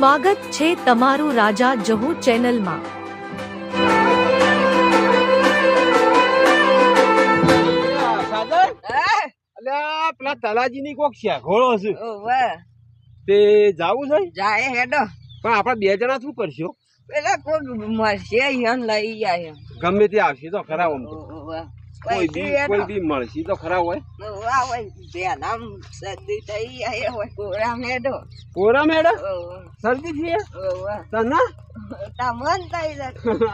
સ્વાગત છે તમારું રાજા જહુ ચેનલમાં. પેલા તલાજી ની કોક છે ઘોડો છે ઓવે તે જાવું છે? જાય હેડો. પણ આપણે બે જણા શું કરશો? પેલા કોઈ મળશે યન લઈ જાય ગમે તે આવશે તો ખરા કોઈ બી કોઈ બી મળશી તો ખરા હોય. ઓવા હોય બેનામ સદી થઈ હોય કોરા મેડો કોરા મેડો છે? ઓવે તને? તમન થઈ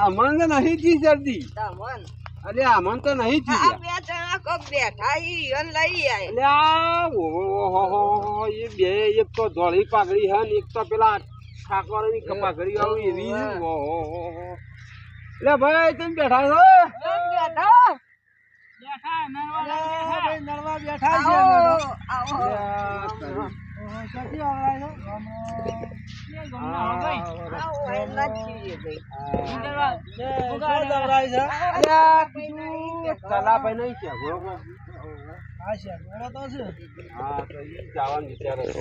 અમન તો નહીં થી શરદી. તમન અરે અમન તો નહીં થી આ બે જણા કોક બેઠા ઈ અન લઈ જાય અલ્યા ઓહો એ બે એક તો ધોળી પાઘડી હે ને એક તો પેલા ઠાકોરની કપાઘડી આવી એવી. ઓહો લે ભાઈ તમે બેઠા છો? બેઠા આવો આવો. આવો જ છીએ ભાઈ. કલાભાઈ નહીં છે ઘોડો હા તો ઈ જવાનું વિચારે છે.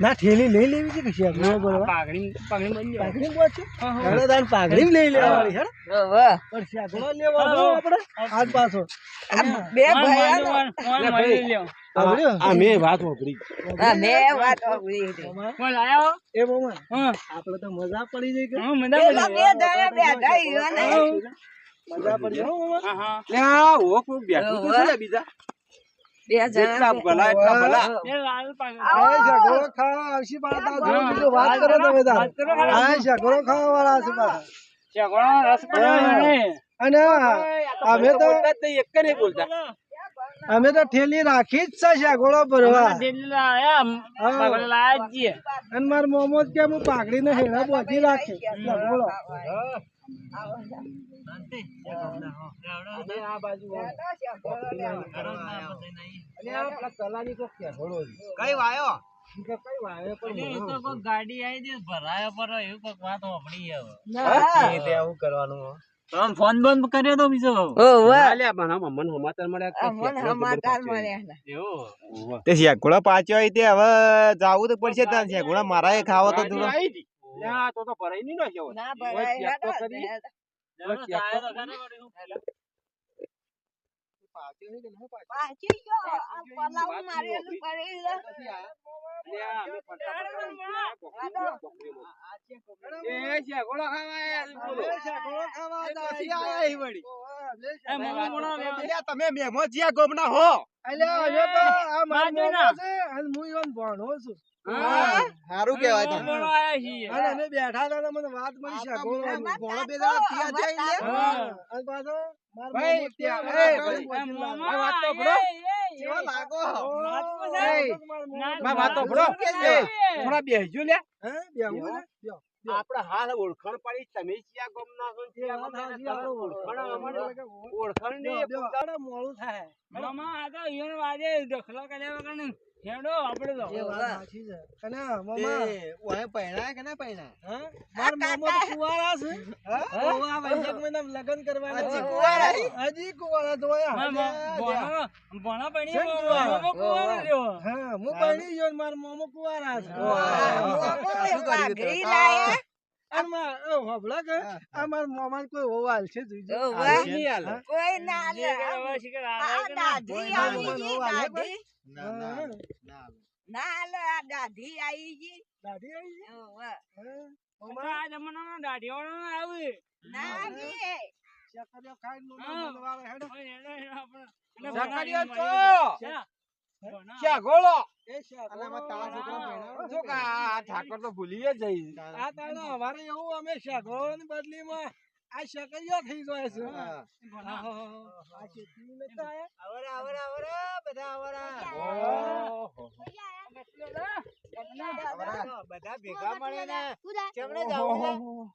થેલી લઈ લેવી છે કે છે બોલો? પાઘડી બંધ પાઘડી બોલ છે? હેડો તાન પાઘડી લઈ લેવાની હેડ. વાહ. પણ શાકડો લેવાનો આપણે. આજ પાછો. બે ભાઈ આ- આ મેં વાત વાપરી. આ મે વાત હોભરી કોણ આયો? એ મોમાં આપણે તો મજા પડી જઈ કે? પેલા બે દાયા બે ઈ મજા પડી હા હા લે આ ઓ બેઠું તો છે બીજા. જેટલા ભલા એટલા ભલા. આ શાકડો ખાવા આવશે પાછા વાત કરો તમે તાર. આ શાકડો ખાવા વાળા છે પાછા અને અમે તો બોલતા જ નહીં, એક નહીં બોલતા. અમે તો ઠેલી રાખી જ છે શાકડો ભરવા. અને માર મોમો કે હું પાઘડીને હેડા બોધી રાખી. બોલો. અને આ પેલા તલાની કોક છે, ઘોડો છે. કઈ વાયો? ઈ તો કઈ વાવે પણ મોણો. ગાડી આવી દે ભરાય પર એવું કોઈક વાત હોભળી હવે ના. તમે ફોન બંધ કર્યો તો બીજો? ઓવે પણ આમાં મને સમાચાર મળ્યા મને સમાચાર પાછો. મળ્યા એવું? તે શેકડો પાછો હોય તે હવે જાવું તો પડશે તાન શેકડો. મારા ખાવો તો થોડો આવી આ તો તો ભરાઈ નહીં ને હવે. ના પાછી ગયો પલાવ મારેલું પડી એ શેકડો ખાવા. તમે મેમો જ્યાં ગોમના હો. અને ભણો છું. સારું અમે બેઠા હતા મને વાત મળી છે. ભણો પાછો માર. વાત તો લાગો છે. માં વાતો ભરો. થોડા લે. હે? હાલ ઓળખાણ પાડી તમે ચિયા ના છો ને ચિયા ઓળખાણ મોડું થાય મામા આ તો ઈયોને વાજે દખલો કર્યા વગર ને હેડો આપણે તો. એ છે અને મામા. ઓય પૈણા કે ના પૈણા હા? માર મોમો તો કુંવારા છે. હા? ઓ આ વૈશાખ મહિનામાં લગ્ન કરવાના. હજી છે. હજી કુંવારા જોયા હા, મો- ભણો- ભણો પડી છે ને કુંવારો? મોમો કુંવારો રહ્યો. હા હું પૈણી ગયો માર મોમો કુંવારા છે. આ શું કર્યું પાઘડી લાયા. માર કે આ માર મોમાન કોઈ હોવાલ છે જોઈજો નહીં. કોઈ ના લે. જે કરે હવે શીખર આ આવે કે ના. દાઢી ના, આવી ગઈ, ના, ના, ના ના ના ના આ દાઢી આવી ગઈ. દાઢી આવી? ઓવે. આ આવે. ના. હેડો. હેડો, આપણે. ગોળો. ઠાકર તો ભૂલી જઈ આ તાણે અમારે એવું અમે શેકરોની બદલીમાં આ શકરીઓ થઈ ગયો છે. હા. આ શેઠી નતા આયા? આવરા આવરા આવરા બધા આવરા. બધા ભેગા મળે ને ચમડે જાવું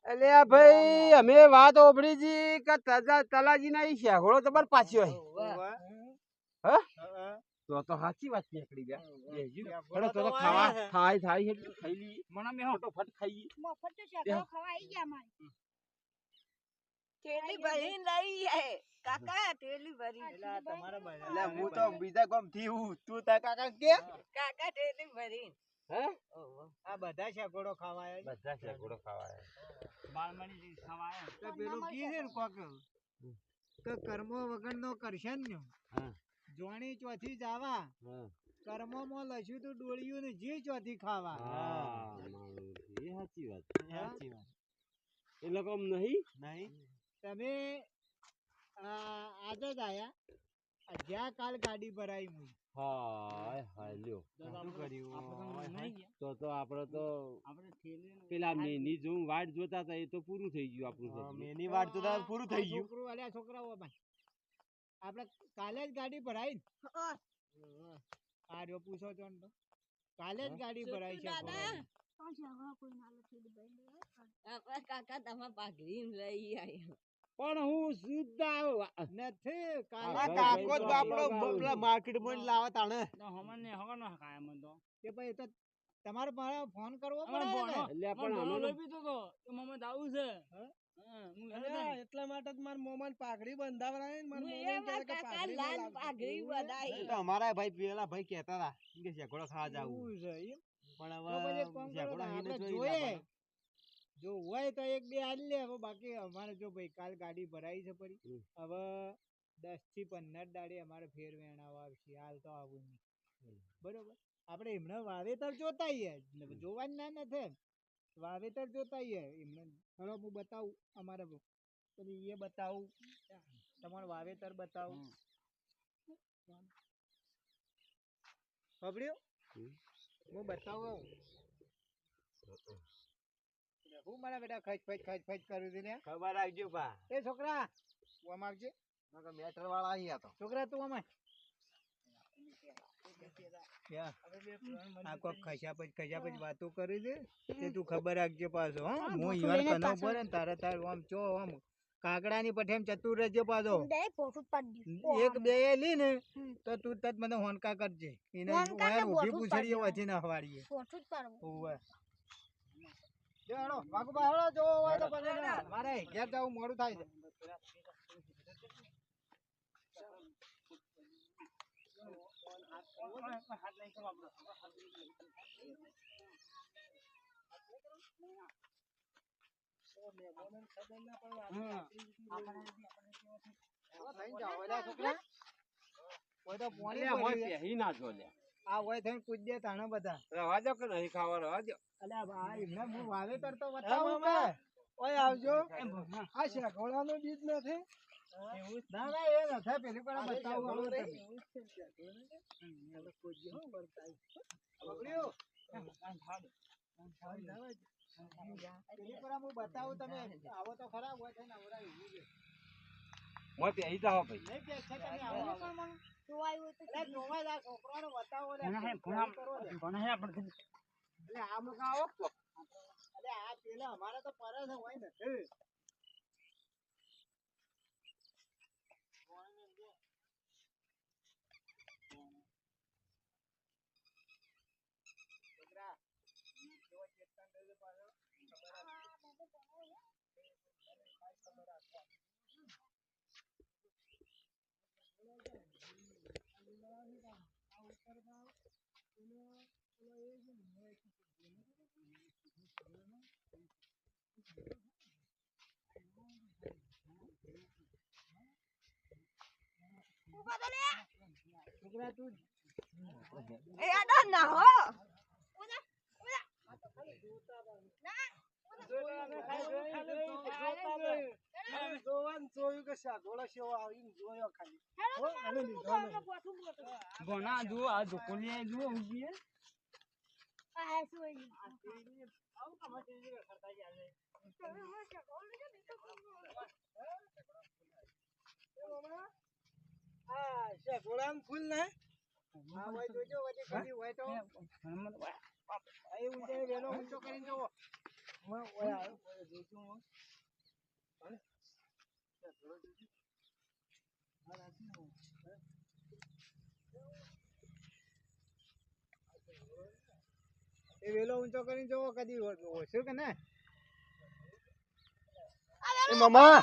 છે? ભાઈ અમે વાત ઓભળી જી કે તજા તલાજી ના ઈ શેઘોળો તમાર પાછો હે હા? તો તો સાચી વાત નીકળી ગયા. બેહજી. શેઘોળો હેડો તો તો તો ખાવા આયા હે. મે થાય ફટ ખાઈ લઈએ. ખાવા આવી ગયા મારી. થેલી ભરી લઈ આય કાકા થેલી ભરી લા તમારા ભાઈ લા હું તો બીજા ગામથી હું. તું તા કાકા કે? કાકા થેલી ભરી હે? આ બધા શેકોડો ખાવા આયા બધા શેઘોળો ખાવા આયા. બાળમણી ખાવા આવ્યા. તો પેલું કીધું ને કોક? તો કર્મો વગરનો કરશે ને. હા. જોણી ચોથી જાવા હા. કર્મોમાં લસ્યું તો ડોળિયું ને જી ચોથી ખાવા. એ સાચી વાત. સાચી વાત. એ લોકો નહીં? નહીં. તમે આજે જ આયા? જ્યાં કાલ ગાડી ભરાઈ હું હાય હાય લ્યો. તો કર્યું તો તો આપણે તો પેલા મેની જો વાટ જોતા હતા એ તો પૂરું થઈ ગયું આપણું મેની વાટ જોતા પૂરું થઈ ગયું. છોકરો અલ્યા છોકરાઓ ભાઈ આપણે કાલે જ ગાડી ભરાઈ ને? પૂછો છો ને કાલે જ ગાડી ભરાઈ છે કાકા તમે પાઘડીને લઈ આયા. પણ હું સુદ્ધા નથી કાકો જ આપણો માર્કેટમાં માર્કેટમાં જ લાવે તાણે તો હમણાં ને હમણાં ન ખાય તો. કે ભાઈ તો તમારે મારે ફોન કરવો પડે પણ અમે તો મમ્મી જાવું છે. એટલા માટે જ મારા પાઘડી મારા પાઘડી તો અમારા ભાઈ પેલા ભાઈ કહેતા હતા કે શેકોડો ખાવા જાવું? પણ હવે શેકોડો હીને જોઈએ. હોય તો એક બે હાલ લે હવે બાકી અમારે જો ભાઈ કાલ ગાડી ભરાઈ છે પડી હવે દસથી પંદર દાડી અમારે ફેર વેણાવા આવશે હાલ તો આવું નહીં. બરોબર? આપણે એમને વાવેતર જોતાઈએ જોવાની ના નથી વાવેતર જોતાઈએ એમને ચલો હું બતાવું અમારે પછી એ બતાવું. તમારું વાવેતર બતાવું. ખબડ્યો હું બતાવું હું મારા બેટા ખચ ખચ ખચ ખચ કરું છું ને. ખબર રાખજો પા. એ છોકરા. હું આમ આવજે મેટર વાળા અહીંયા તો. છોકરા તું આમ આ કોક ખસ્યા પછી ખસ્યા પછી વાતો કરી છે તે તું ખબર રાખજે પાછો હા. હું ઈવન કનો પડે ને તારે તાર આમ ચો આમ કાકડાની પઠેમ ચતુર રહેજે પાછો. એક બે એ લી ને તો તું તત મને હોનકા કરજે. એને ઊભી પૂછડીએ વચ્ચે ના હવાડીએ. ઓવે જો હેડો વાઘુબા હેડો જો હોય તો પછી મારે ઘેર જવું મોડું થાય છે ઓ, થઈને જાઓ, ઓલા છોકરા હોય તો પોણી અલ્યા, મોય ભર્યું છે. પહેરી ના જો લ્યા. આ હોય થઈને દે તાણે બધા રહેવા દો કે નહીં ખાવા રહેવા દો અલ્યા આ એમને હું વાવેતર તો બતાવું ઓય આવજો આ શેઘોડાનું બીજ નથી. ના ના એ નથી પેલી પણ બતાવું હું. તમે. આવો તો ખરા હોય ભાઈ. નહીં છે તમે. આવો. છોકરાને બતાવો લે આપણે એટલે આ પેલા અમારે તો પરે છે હોય ના. જોયો ખાલી હો, અને ભણા જુઓ આ ઢોકળીએ જુઓ ઊંઘીએ. હા શેકોડામાં ફૂલ ને હા હોય જોજો વચ્ચે કદી હોય તો એ ઊંચો વેલો ઊંચો કરીને જુઓ ઓય ઓય આવ્યો, ઓય જોઈતું હું. એ વેલો ઊંચો કરીને જુઓ કદી ઓછું કે ના એ મામા.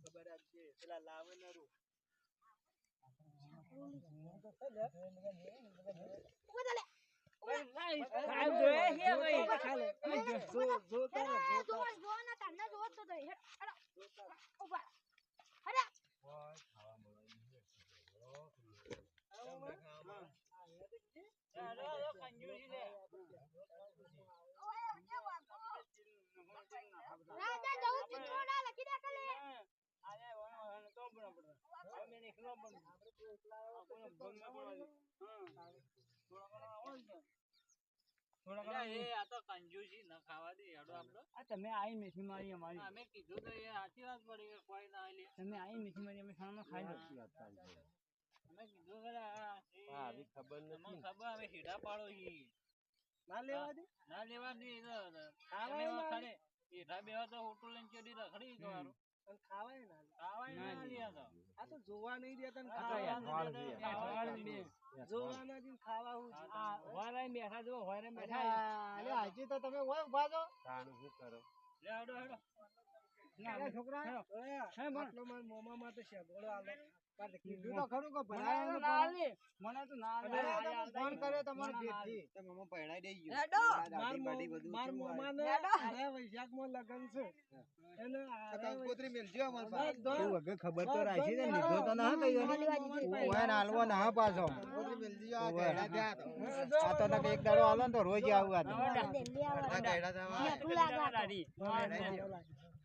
ખબર રાખજે પેલા લાવે નરું સાહેબ જોયે છે ભાઈ ખાલે. જો જો તમે આઈ મેથી મારી અમારી અમે કીધું તો એ સાચી વાત પડી કે કોઈ ના લે તમે આઈ મેથી મારી અમે ખાવાનું ખાઈ નથી અમે કીધું ખરા આ ખબર નથી. ખબર અમે હીડા પાડો છીએ ના લેવા દે. ના લેવા દે એ તો હીડા બેવા હોટલ લઈને ચોરી રખડી તમારું અને ખાવાય ના ખાવાય ના ના લે. લે આ તો આ તો જોવા નહીં દેતા ને ખાવા જ. જોવા ને ખાવા હું આ હોરાય બેઠા જો હોરાય બેઠા અરે હાજી તો તમે હોય ઊભા તાણ શું કરો? લે હેડો હેડો. અરે છોકરા મોંમાં તો આલે. કીધું તો ખરું કે ના. મને તો ના ફોન કર્યો તમારો માર. ને લગન છે. એને કંકોત્રી મેલજો અમાર પાસે. તું ખબર તો રાખી દે ને, લીધો તો ના કઈ ઓય ને હાલવો ના પાછો. ઓવે. આ તો. નકે એક દાડો હાલો ને તો રોજ આવું આ તો. તો.